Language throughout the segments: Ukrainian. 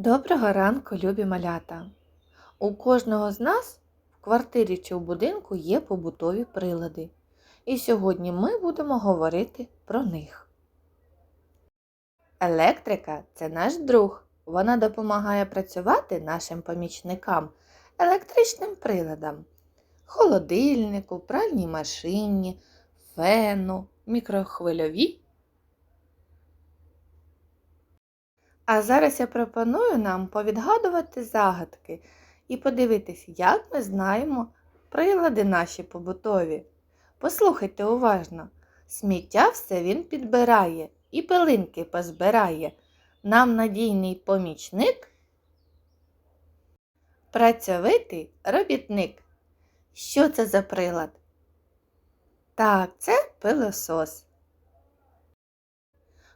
Доброго ранку, любі малята! У кожного з нас в квартирі чи в будинку є побутові прилади. І сьогодні ми будемо говорити про них. Електрика це наш друг. Вона допомагає працювати нашим помічникам, електричним приладам, холодильнику, пральній машині, фену, мікрохвильовій А зараз я пропоную нам повідгадувати загадки і подивитись, як ми знаємо прилади наші побутові. Послухайте уважно. Сміття все він підбирає і пилинки позбирає. Нам надійний помічник. Працьовитий робітник. Що це за прилад? Так, це пилосос.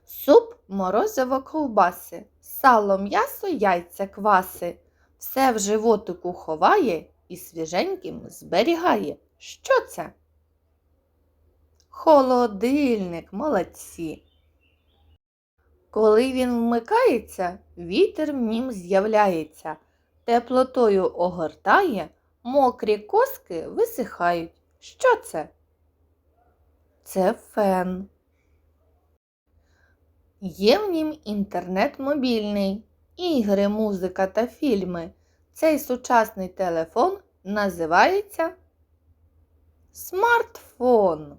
Суп, морозиво, ковбаси, сало, м'ясо, яйця, кваси. Все в животику ховає і свіженьким зберігає. Що це? Холодильник, молодці. Коли він вмикається, вітер в нім з'являється, теплотою огортає, мокрі коски висихають. Що це? Це фен. Є в нім інтернет мобільний, ігри, музика та фільми. Цей сучасний телефон називається смартфон.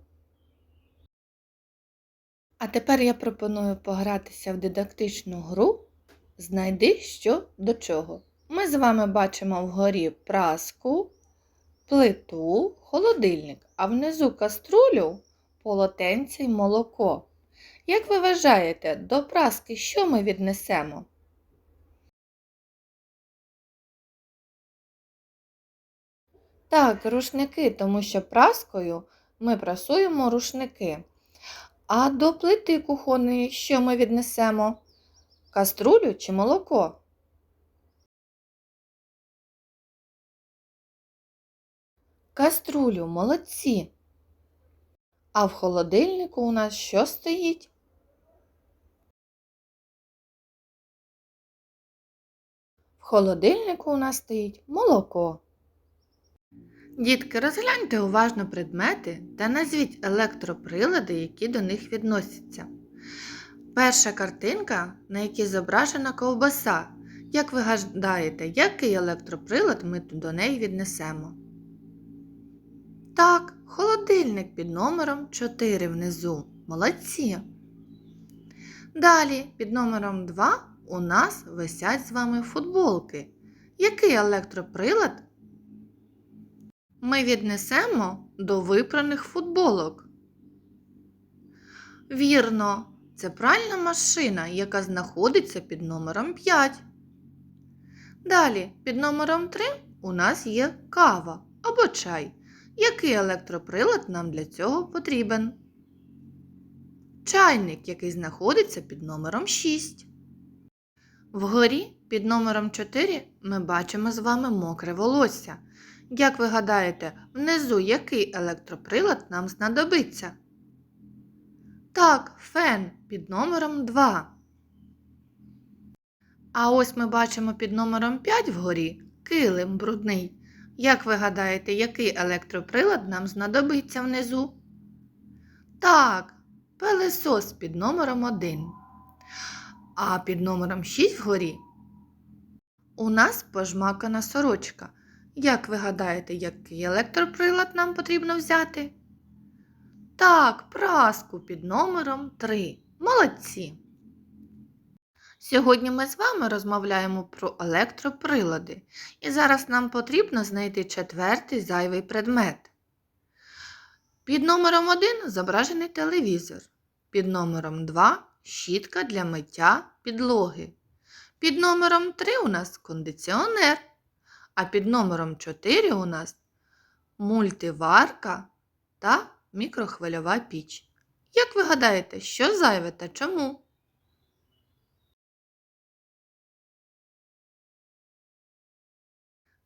А тепер я пропоную погратися в дидактичну гру Знайди що до чого. Ми з вами бачимо вгорі праску, плиту, холодильник, а внизу каструлю, полотенце й молоко. Як ви вважаєте, до праски що ми віднесемо? Так, рушники, тому що праскою ми прасуємо рушники. А до плити кухонної що ми віднесемо? Каструлю чи молоко? Каструлю, молодці. А в холодильнику у нас що стоїть? Холодильнику у нас стоїть молоко. Дітки, розгляньте уважно предмети та назвіть електроприлади, які до них відносяться. Перша картинка, на якій зображена ковбаса. Як ви гадаєте, який електроприлад ми до неї віднесемо? Так, холодильник під номером 4 внизу. Молодці. Далі під номером 2 у нас висять з вами футболки. Який електроприлад ми віднесемо до випраних футболок? Вірно, це пральна машина, яка знаходиться під номером 5. Далі під номером 3 у нас є кава або чай. Який електроприлад нам для цього потрібен? Чайник, який знаходиться під номером 6. Вгорі під номером 4 ми бачимо з вами мокре волосся. Як ви гадаєте, внизу який електроприлад нам знадобиться? Так, фен під номером 2. А ось ми бачимо під номером 5 вгорі килим брудний. Як ви гадаєте, який електроприлад нам знадобиться внизу? Так, пилесос під номером 1. А під номером 6 вгорі у нас пожмакана сорочка. Як ви гадаєте, який електроприлад нам потрібно взяти? Так, праску під номером 3. Молодці! Сьогодні ми з вами розмовляємо про електроприлади, і зараз нам потрібно знайти четвертий зайвий предмет. Під номером 1 зображений телевізор. Під номером 2 щітка для миття підлоги. Під номером 3 у нас кондиціонер. А під номером 4 у нас мультиварка та мікрохвильова піч. Як ви гадаєте, що зайве та чому?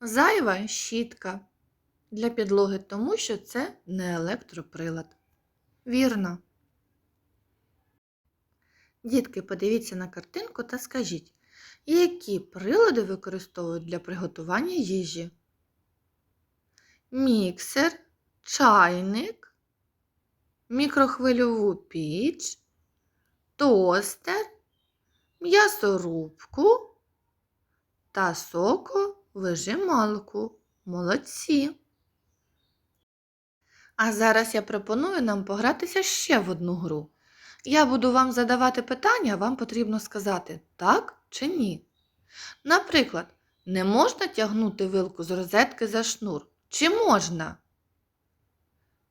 Зайва щітка для підлоги, тому що це не електроприлад. Вірно. Дітки, подивіться на картинку та скажіть, Які прилади використовують для приготування їжі? Міксер, чайник, мікрохвильову піч, тостер, м'ясорубку та соковижималку. Молодці! А зараз я пропоную нам погратися ще в одну гру. Я буду вам задавати питання, вам потрібно сказати так чи ні. Наприклад, не можна тягнути вилку з розетки за шнур. Чи можна?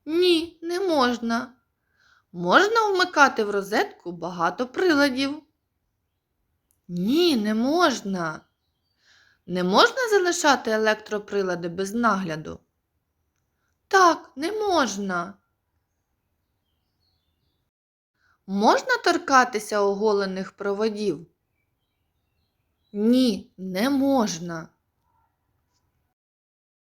Ні, не можна. Можна вмикати в розетку багато приладів? Ні, не можна. Не можна залишати електроприлади без нагляду? Так, не можна. Можна торкатися оголених проводів? Ні, не можна.